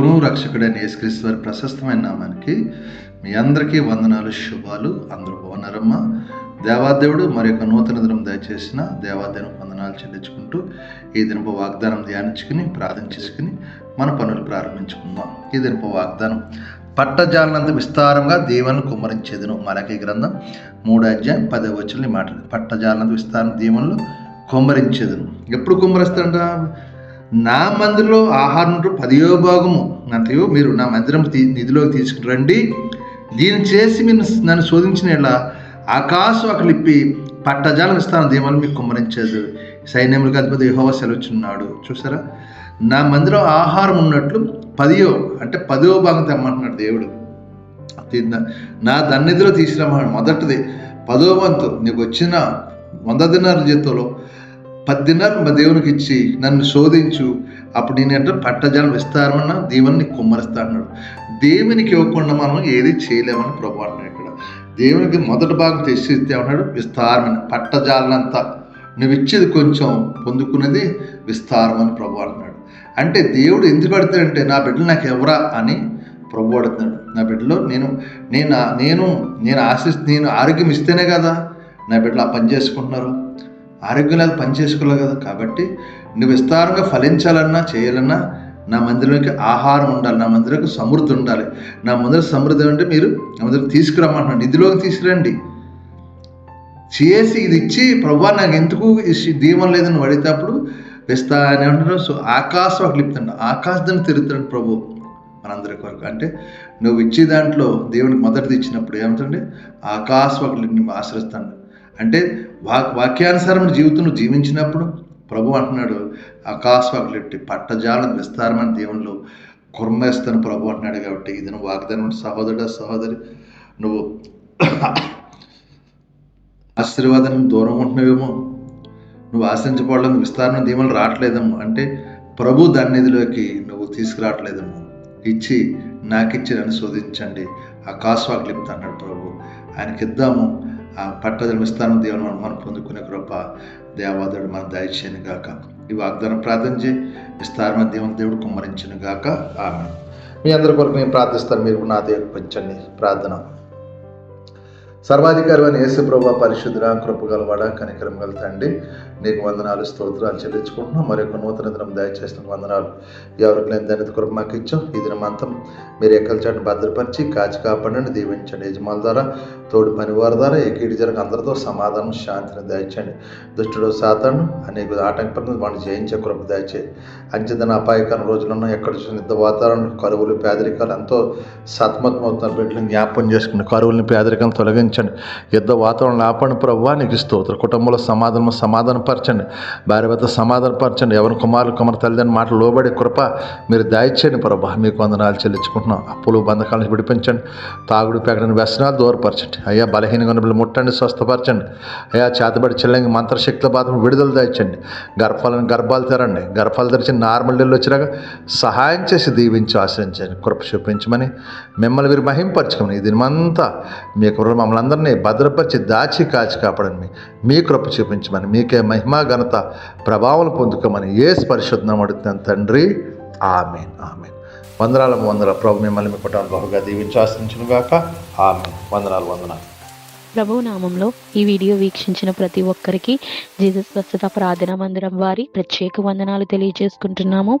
రక్షకుడైన యేసుక్రీస్తు వారి ప్రశస్తమైన నామానికి మీ అందరికీ వందనాలు శుభాలు. అందరూ బాగున్నారమ్మా? దేవాదేవుడు మరి యొక్క నూతన దినం దయచేసిన దేవాదేవుని వందనాలు చెల్లించుకుంటూ ఈ దినపు వాగ్దానం ధ్యానించుకుని ప్రార్థన చేసుకుని మన పనులు ప్రారంభించుకుందాం. ఈ దినపు వాగ్దానం పట్టజాలనంత విస్తారంగా దీవెనలు కుమ్మరించేదను మలకి గ్రంథం మూడు అధ్యాయం పదే వచ్చిన మాట పట్టజాలనంత విస్తారం దీవెనలు కుమ్మరించేదను. ఎప్పుడు కుమ్మరిస్తాడంట? నా మందిలో ఆహారం పదియో భాగము. అంతయో మీరు నా మందిరం నిధిలోకి తీసుకుని రండి. దీన్ని చేసి మీరు నన్ను శోధించిన ఇలా ఆకాశం అక్కలిప్పి పట్టజాలం ఇస్తాను దీవెనలు మీకు కుమ్మరించేది. సైన్యములకు అధిపతి యహోవ సెలవుచున్నాడు. చూసారా? నా మందిలో ఆహారం ఉన్నట్లు పదియో అంటే పదో భాగం తెమ్మంటున్నాడు దేవుడు. నా దన్నిధిలో తీసుకురమ్మన్నాడు మొదటిది పదో వంతు. నీకు వచ్చిన వంద దినాల జీతంలో పది దినాలు మా దేవునికి ఇచ్చి నన్ను శోధించు. అప్పుడు నేనంటే పట్టజాలం విస్తారమన్న దేవుని కుమ్మరిస్తా అన్నాడు దేవునికి ఇవ్వకుండా మనం ఏది చేయలేమని ప్రభు అన్నాడు ఇక్కడ. దేవునికి మొదటి భాగం తెచ్చి ఇస్తే అన్నాడు విస్తారమైన పట్టజాలనంతా. నువ్వు ఇచ్చేది కొంచెం పొందుకున్నది విస్తారమని ప్రభు అంటున్నాడు. అంటే దేవుడు ఎందుకు అడుగుతాడంటే నా బిడ్డలు నాకు ఎవరా అని ప్రభు అడుగుతున్నాడు. నా బిడ్డలో నేను నేను నేను నేను ఆశిస్ నేను ఆరోగ్యం ఇస్తేనే కదా నా బిడ్డలు ఆ పని చేసుకుంటున్నారు. ఆరోగ్యం పనిచేసుకోలేదు పని కదా. కాబట్టి నువ్వు విస్తారంగా ఫలించాలన్నా చేయాలన్నా నా మందిరంలోకి ఆహారం ఉండాలి నా మందిరకు సమృద్ధి ఉండాలి. నా మందిరం సమృద్ధి అంటే మీరు నా మందిరం తీసుకురమ్మంటున్నాను నిధిలోకి తీసుకురండి. చేసి ఇది ఇచ్చి ప్రభు నాకు ఎందుకు దీవం లేదని అడిగేటప్పుడు విస్తా అని అంటున్నాడు సో ఆకాశం అక్కడ లిపుతాడు. ఆకాశాన్ని తిరుగుతాడు ప్రభు మనందరి కొరకు అంటే నువ్వు ఇచ్చే దాంట్లో దేవునికి మొదటిది ఇచ్చినప్పుడు ఏమవుతుంది ఆకాశం ఒక లిప్ని ఆశ్రయిస్తాడు. అంటే వాక్ వాక్యానుసారం జీవితం నువ్వు జీవించినప్పుడు ప్రభు అంటున్నాడు ఆకాశవాకులెట్టి పట్టజాలం విస్తారమైన దేవుళ్ళు కుర్మేస్తాను ప్రభు అంటున్నాడు కాబట్టి ఇది నువ్వు వాగ్దానం సహోదరుడు సహోదరి నువ్వు ఆశీర్వాదం దూరం ఉంటున్నావేమో నువ్వు ఆశించబడడం విస్తారణ దీవెనలు రావట్లేదేమో అంటే ప్రభు దన్నిధిలోకి నువ్వు తీసుకురావట్లేదేమో ఇచ్చి నాకిచ్చి నన్ను శోధించండి ఆకాశవాకులు లిప్తా అన్నాడు ప్రభు. ఆయనకి ఇద్దాము ఆ పట్టదల విస్తారం దేవుని మనం మనం పొందుకునే కృప దేవాదుడు మన దయచేయను గాక. ఈ వాగ్దానం ప్రార్థన చేయి. విస్తారమైన దేవుని దేవుడు కుమ్మరించను గాక. ఆమె మీ అందరి కొరకు నేను ప్రార్థిస్తాను మీరు నా దేవుడు పెంచండి ప్రార్థన. సర్వాధికారి అని యేసు పరిశుద్ధ కృపగలవాడ కనికరం గల తండ్రి నీకు వందనాలు స్తోత్రాలు చెల్లించుకుంటున్నాం. మరి యొక్క నూతన దినం దయచేసిన వందనాలు. ఎవరికి లేని దాని కృప మాకు ఇచ్చాం. ఈ దినమంతం మీరు ఎక్కల చాటు భద్రపరిచి కాచి కాపాడండి దీవించండి. యజమాల ద్వారా తోడు పనివారి ద్వారా ఏకీడి జరగ అందరితో సమాధానం శాంతిని దయచండి దుష్టుడు సాతాను అనేక ఆటంకపడుతుంది వాడిని జయించే కృప దయచేయి. అంచెదన అపాయకరం రోజులను ఎక్కడ చూసిన వాతావరణం కరువులు పేదరికాలు ఎంతో సతమతమవుతున్నారు బిడ్డలను జ్ఞాపం చేసుకుని కరువులను పేదరికం తొలగించి తొలగించండి యుద్ధ వాతావరణం ఆపండి ప్రభు నీకు స్తోత్ర. కుటుంబంలో సమాధానం సమాధానపరచండి. భార్య భర్త సమాధానపరచండి. ఎవరి కుమారులు కుమారు తల్లిదండ్రులు మాటలు లోబడే కృప మీరు దయచేయండి ప్రభా. మీకు వందనాలు చెల్లించుకుంటున్నాం. అప్పులు బంధకాలను విడిపించండి. తాగుడు పెగడని వ్యసనాలు దూరపరచండి. అయ్యా బలహీనంగా ఉన్న ముట్టండి స్వస్థపరచండి. అయ్యా చేతబడి చెల్లంగి మంత్రశక్తుల బాధను విడుదల దయచండి. గర్భాలను గర్భాలు తెరండి గర్భాలు తెరిచి నార్మల్ డెల్లు వచ్చినాక సహాయం చేసి దీవించి ఆశ్రయించండి. కృప చూపించమని మిమ్మల్ని మీరు మహింపరచుకోమని దీనిమంతా మీ కృప మమ్మల్ని అందరినీ భద్రపరిచి దాచి కాచి కాపాడని మీ కృప చూపించమని మీకే మహిమా ఘనత ప్రభావం పొందుకోమని ఏ పరిశుద్ధం అడుగుతున్నాను తండ్రి. ఆమెన్. ఆమెన్. వందనాల వందల ప్రభు మిమ్మల్ని మీ కుటుంబం బహుగా దీవించి గాక. ఆమె వందనాలు వందనాలు. ప్రభు నామంలో ఈ వీడియో వీక్షించిన ప్రతి ఒక్కరికి జీసస్ స్వస్థత ప్రార్థన మందిరం వారి ప్రత్యేక వందనాలు తెలియజేసుకుంటున్నాము.